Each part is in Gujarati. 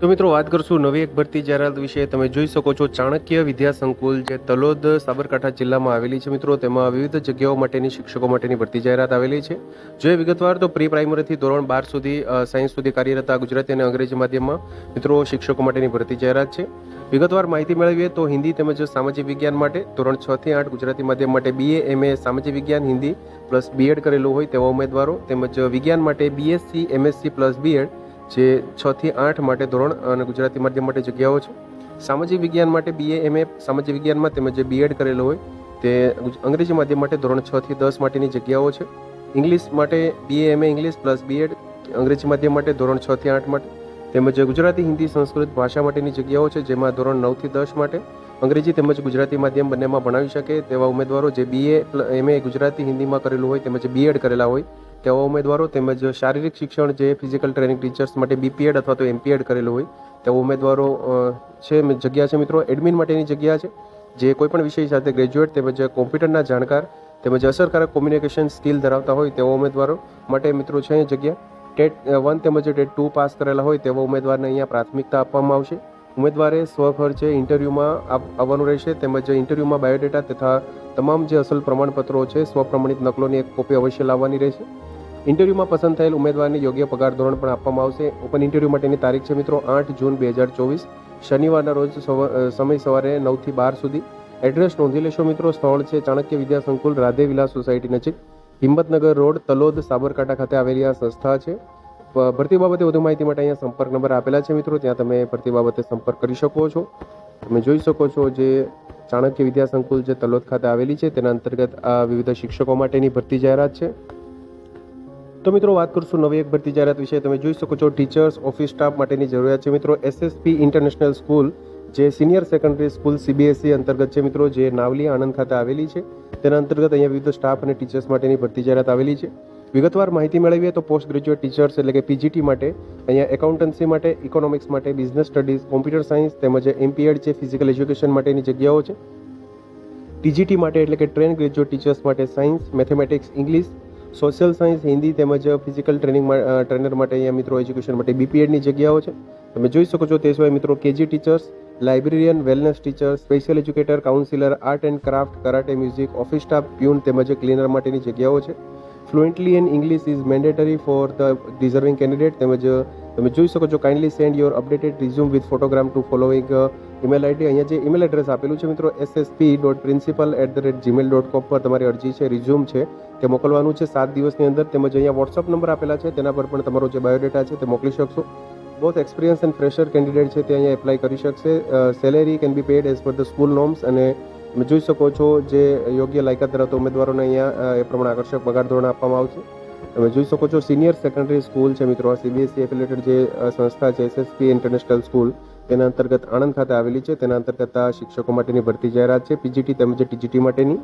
તો મિત્રો વાત કરશું નવી એક ભરતી જાહેરાત વિશે. તમે જોઈ શકો છો ચાણક્ય વિદ્યા સંકુલ જે તલોદ, સાબરકાંઠા જિલ્લામાં આવેલી છે મિત્રો. તેમાં વિવિધ જગ્યાઓ માટેની શિક્ષકો માટેની ભરતી જાહેરાત આવેલી છે. જો એ વિગતવાર તો પ્રી પ્રાઇમરીથી ધોરણ બાર સુધી સાયન્સ સુધી કાર્યરત આ ગુજરાતી અને અંગ્રેજી માધ્યમમાં મિત્રો શિક્ષકો માટેની ભરતી જાહેરાત છે. વિગતવાર માહિતી મેળવીએ તો હિન્દી તેમજ સામાજિક વિજ્ઞાન માટે ધોરણ છ થી આઠ ગુજરાતી માધ્યમ માટે બીએ એમએ સામાજિક વિજ્ઞાન, હિન્દી પ્લસ બીએડ કરેલું હોય તેવા ઉમેદવારો તેમજ વિજ્ઞાન માટે બીએસસી એમએસસી પ્લસ બીએડ જે છ થી આઠ માટે ધોરણ અને ગુજરાતી માધ્યમ માટે જગ્યાઓ છે. સામાજિક વિજ્ઞાન માટે બીએ એમએ સામાજિક વિજ્ઞાનમાં તેમજ જે બીએડ કરેલો હોય તે અંગ્રેજી માધ્યમ માટે ધોરણ છ થી દસ માટેની જગ્યાઓ છે. ઇંગ્લિશ માટે BA MA English plus BEd અંગ્રેજી માધ્યમ માટે ધોરણ છ થી આઠ માટે. તેમજ ગુજરાતી હિન્દી સંસ્કૃત ભાષા માટેની જગ્યાઓ છે, જેમાં ધોરણ નવથી દસ માટે અંગ્રેજી તેમજ ગુજરાતી માધ્યમ બંનેમાં ભણાવી શકે તેવા ઉમેદવારો જે બીએ એમએ ગુજરાતી હિન્દીમાં કરેલું હોય તેમજ બીએડ કરેલા હોય તેવા ઉમેદવારો તેમજ શારીરિક શિક્ષણ જે ફિઝિકલ ટ્રેનિંગ ટીચર્સ માટે બીપીએડ અથવા તો એમપીએડ કરેલું હોય, તેવા ઉમેદવારો છે જગ્યા છે મિત્રો એડમિન માટેની જગ્યા છે. જે કોઈપણ વિષય સાથે ગ્રેજ્યુએટ તેમજ કોમ્પ્યુટરના જાણકાર તેમજ અસરકારક કોમ્યુનિકેશન સ્કિલ ધરાવતા હોય તેવા ઉમેદવારો માટે મિત્રો છે જગ્યા. ટેટ વન તેમજ ટેટ ટુ પાસ કરેલા હોય તેવા ઉમેદવારને અહીંયા પ્રાથમિકતા આપવામાં આવશે. ઉમેદવારે સ્વખર્ચે ઇન્ટરવ્યૂમાં આવવાનું રહેશે તેમજ ઇન્ટરવ્યૂમાં બાયોડેટા તથા તમામ જે અસલ પ્રમાણપત્રો છે સ્વપ્રમાણિત નકલોની એક કોપી અવશ્ય લાવવાની રહેશે. ઇન્ટરવ્યૂમાં પસંદ થયેલ ઉમેદવારને યોગ્ય પગાર ધોરણ પણ આપવામાં આવશે. ઓપન ઇન્ટરવ્યૂ માટેની તારીખ છે મિત્રો આઠ જૂન બે હજાર ચોવીસ. શનિવારના રોજ સમય સવારે નવથી બાર સુધી. એડ્રેસ નોંધી લેશો મિત્રો. સ્થળ છે ચાણક્ય વિદ્યા સંકુલ રાધે વિલાસ સોસાયટી નજીક. હિંમતનગર રોડ તલોદ સાબરકાંઠા ખાતે આવેલી આ સંસ્થા છે. ભરતી બાબતે વધુ માહિતી માટે અહીંયા સંપર્ક નંબર આપેલા છે મિત્રો. ત્યાં તમે ભરતી બાબતે સંપર્ક કરી શકો છો. તમે જોઈ શકો છો જે ચાણક્ય વિદ્યા સંકુલ જે તલોદ ખાતે આવેલી છે, તેના અંતર્ગત આ વિવિધ શિક્ષકો માટેની ભરતી જાહેરાત છે. તો મિત્રો, વાત કરશું નવી એક ભરતી જાહેરાત વિશે. તમે જોઈ શકો છો, ટીચર્સ, ઓફિસ સ્ટાફ માટેની જરૂરિયાત છે મિત્રો. એસએસપી ઇન્ટરનેશનલ સ્કૂલ જે senior secondary school CBSE E અંતર્ગત છે મિત્રો, જે નાવલી આણંદ ખાતે આવેલી છે. તેના અંતર્ગત અહીંયા વિવિધ સ્ટાફ અને ટીચર્સ માટેની ભરતી જાહેરાત આવેલી છે. વિગતવાર માહિતી મેળવીએ તો પોસ્ટ ગ્રેજ્યુએટ ટીચર્સ એટલે કે પીજીટી માટે, અહીંયા એકાઉન્ટન્સી માટે ઇકોનોમિક્સ માટે બિઝનેસ સ્ટડીઝ કોમ્પ્યુટર સાયન્સ તેમજ એમપીએડ છે ફિઝિકલ એજ્યુકેશન માટેની જગ્યાઓ છે. ટીજીટી માટે એટલે કે ટ્રેન ગ્રેજ્યુએટ ટીચર્સ માટે science mathematics English social science Hindi તેમજ ફિઝિકલ ટ્રેનિંગ ટ્રેનર માટે અહીંયા મિત્રો એજ્યુકેશન માટે બીપીએડની જગ્યાઓ છે. તમે જોઈ શકો છો તે સિવાય મિત્રો KG teachers librarian wellness teacher special educator counsellor art and craft karate music office staff peon તેમજ ક્લીનર માટેની જગ્યાઓ છે. Fluently in English is mandatory for the deserving candidate તેમજ, તમે જોઈ શકો છો kindly send your updated resume with photograph to following email ID અહીંયા જે ઈમેલ એડ્રેસ આપેલું છે મિત્રો SSP dot principal at the rate Gmail dot com પર તમારી અરજી છે રિઝ્યુમ છે, તે મોકલવાનું છે સાત દિવસની અંદર. તેમજ અહીંયા વોટ્સઅપ નંબર આપેલા છે, તેના પર પણ તમારો જે બાયોડેટા છે તે મોકલી શકશો. Both experience and fresher candidate છે તે અહીંયા એપ્લાય કરી શકશે. Salary can be paid as per the school norms અને તમે જોઈ શકો છો જે યોગ્ય લાયકાત ધરાવતા ઉમેદવારોને અહીંયા એ પ્રમાણે આકર્ષક પગાર ધોરણ આપવામાં આવશે. તમે જોઈ શકો છો સિનિયર સેકન્ડરી સ્કૂલ છે મિત્રો, આ સીબીએસઈ એફિલેટેડ જે સંસ્થા છે એસએસપી ઇન્ટરનેશનલ સ્કૂલ તેના અંતર્ગત આણંદ ખાતે આવેલી છે. તેના અંતર્ગત આ શિક્ષકો માટેની ભરતી જાહેરાત છે પીજીટી તેમજ ટીજીટી માટેની.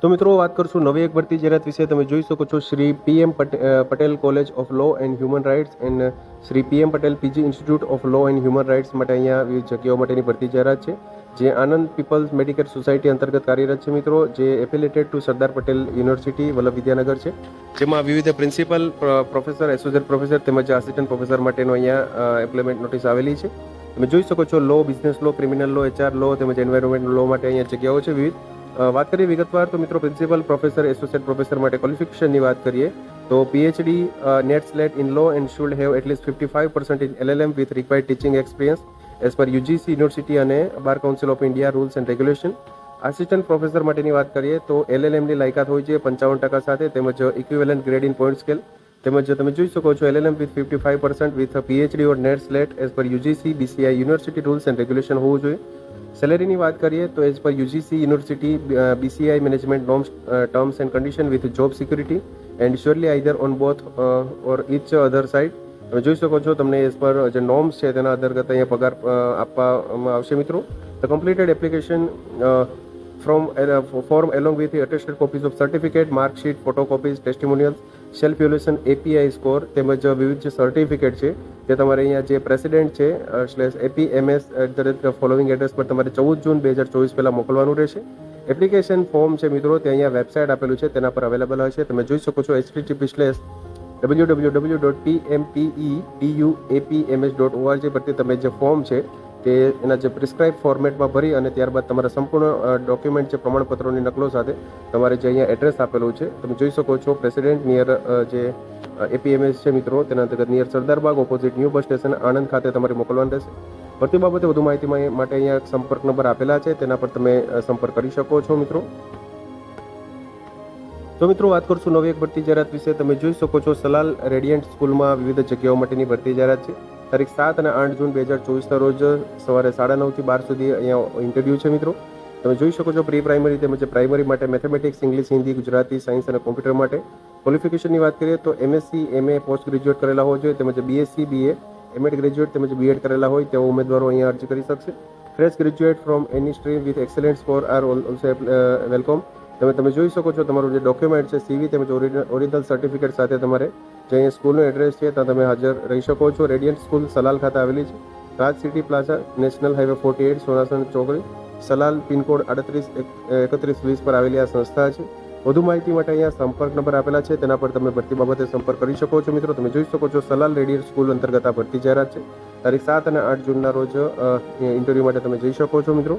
તો મિત્રો, વાત કરશું નવી એક ભરતી જાહેરાત વિશે. તમે જોઈ શકો છો Shri PM Patel college of law and human rights and Shri PM Patel PG institute of law and human rights માટે અહીંયા વિવિધ જગ્યાઓ માટેની ભરતી જાહેરાત છે. જે આનંદ પીપલ્સ મેડિકલ સોસાયટી અંતર્ગત કાર્યરત છે મિત્રો, જે affiliated to Sardar Patel university, Vallabh Vidyanagar છે. જેમાં વિવિધ પ્રિન્સિપલ પ્રોફેસર એસોસિએટ પ્રોફેસર તેમજ આસિસ્ટન્ટ પ્રોફેસર માટેનો અહીંયા એમ્પ્લોયમેન્ટ નોટિસ આવેલી છે. તમે જોઈ શકો છો, law, business law, criminal law, HR law તેમજ એન્વાયરમેન્ટ લો માટે અહીંયા જગ્યાઓ છે વિવિધ. વાત કરીએ વિગતવાર, તો મિત્રો પ્રિન્સિપલ, પ્રોફેસર, એસોસિએટ પ્રોફેસર માટે ક્વોલિફિકેશનની વાત કરીએ, તો PhD NET SLET in law and should have at least fifty five percent in LLM with required teaching experience. As per UGC university અને bar council of India rules and regulation assistant professor માટેની વાત કરીએ તો એલએલએમની લાયકાત હોય છે પંચાવન ટકા સાથે, તેમજ equivalent grade in point scale તેમજ તમે જોઈ શકો છો LLM with fifty five percent with PhD or NET SLET as per UGC BCI university rules and regulation હોવું જોઈએ. સેલેરીની વાત કરીએ તો as per UGC university BCI management norms terms and condition with job security and surely either on both or each other side તમે જોઈ શકો છો, તમને એઝ પર જે નોર્મ્સ છે તેના અંતર્ગત અહીંયા પગાર આપવામાં આવશે મિત્રો. The completed application from form along with attested copies of certificate marksheet photocopies testimonials self evaluation API score તેમજ વિવિધ જે સર્ટિફિકેટ છે, તે તમારે અહીંયા જે પ્રેસિડેન્ટ છે slash AP MS at the rate following address પર તમારે ચૌદ જૂન બે હજાર ચોવીસ પહેલાં મોકલવાનું રહેશે. એપ્લિકેશન ફોર્મ છે મિત્રો, તે અહીંયા વેબસાઇટ આપેલું છે, તેના પર અવેલેબલ હશે. તમે જોઈ શકો છો HTTP slash W W W dot P M P M S dot ORG પરથી તમે જે ફોર્મ છે તે એના જે પ્રિસ્ક્રાઇબ ફોર્મેટમાં ભરી અને ત્યારબાદ તમારા સંપૂર્ણ ડોક્યુમેન્ટ છે પ્રમાણપત્રોની નકલો સાથે તમારે જે અહીંયા એડ્રેસ આપેલું છે, તમે જોઈ શકો છો પ્રેસિડેન્ટ નિયર જે એપીએમએસ છે મિત્રો, તેના અંતર્ગત near Sardarbag opposite new bus station Anand ખાતે તમારે મોકલવાનું રહેશે. ભરતી બાબતે વધુ માહિતી માટે અહીંયા સંપર્ક નંબર આપેલા છે, તેના પર તમે સંપર્ક કરી શકો છો મિત્રો. તો મિત્રો વાત કરશું નવી એક ભરતી જાહેરાત વિશે. તમે જોઈ શકો છો, સલાલ રેડિયન્ટ સ્કૂલમાં વિવિધ જગ્યાઓ માટેની ભરતી જાહેરાત છે. તારીખ સાત અને આઠ જૂન બે હજાર ચોવીસના રોજ સવારે સાડા નવથી બાર સુધી અહીંયા ઇન્ટરવ્યૂ છે મિત્રો. તમે જોઈ શકો છો પ્રી પ્રાઇમરી તેમજ પ્રાઇમરી માટે mathematics English Hindi Gujarati science અને કોમ્પ્યુટર માટે. ક્વોલિફિકેશનની વાત કરીએ તો એમએસસી એમએ પોસ્ટ ગ્રેજ્યુએટ કરેલા હોવા જોઈએ. તેમજ બીએસસી બીએ એમએડ ગ્રેજ્યુએટ તેમજ બીએડ કરેલા હોય તેવા ઉમેદવારો અહીંયા અરજી કરી શકશે. Fresh graduate from any stream with excellent score are also welcome તમે તમે જોઈ શકો છો તમારું જે ડોક્યુમેન્ટ છે સીવી તેમજ ઓરિજિનલ સર્ટિફિકેટ સાથે તમારે જે અહીંયા સ્કૂલનું એડ્રેસ છે, ત્યાં તમે હાજર રહી શકો છો. રેડિયન્ટ સ્કૂલ સલાલ ખાતે આવેલી છે. Raj city plaza national highway forty eight Sonasan ચોકડી. સલાલ પિનકોડ આડત્રીસ એકત્રીસ, વીસ પર આવેલી આ સંસ્થા છે. વધુ માહિતી માટે અહીંયા સંપર્ક નંબર આપેલા છે, તેના પર તમે ભરતી બાબતે સંપર્ક કરી શકો છો મિત્રો. તમે જોઈ શકો છો સલાલ રેડિયન્ટ સ્કૂલ અંતર્ગત આ ભરતી જાહેરાત છે. તારીખ સાત અને આઠ જૂનના રોજ ઇન્ટરવ્યૂ માટે તમે જઈ શકો છો મિત્રો.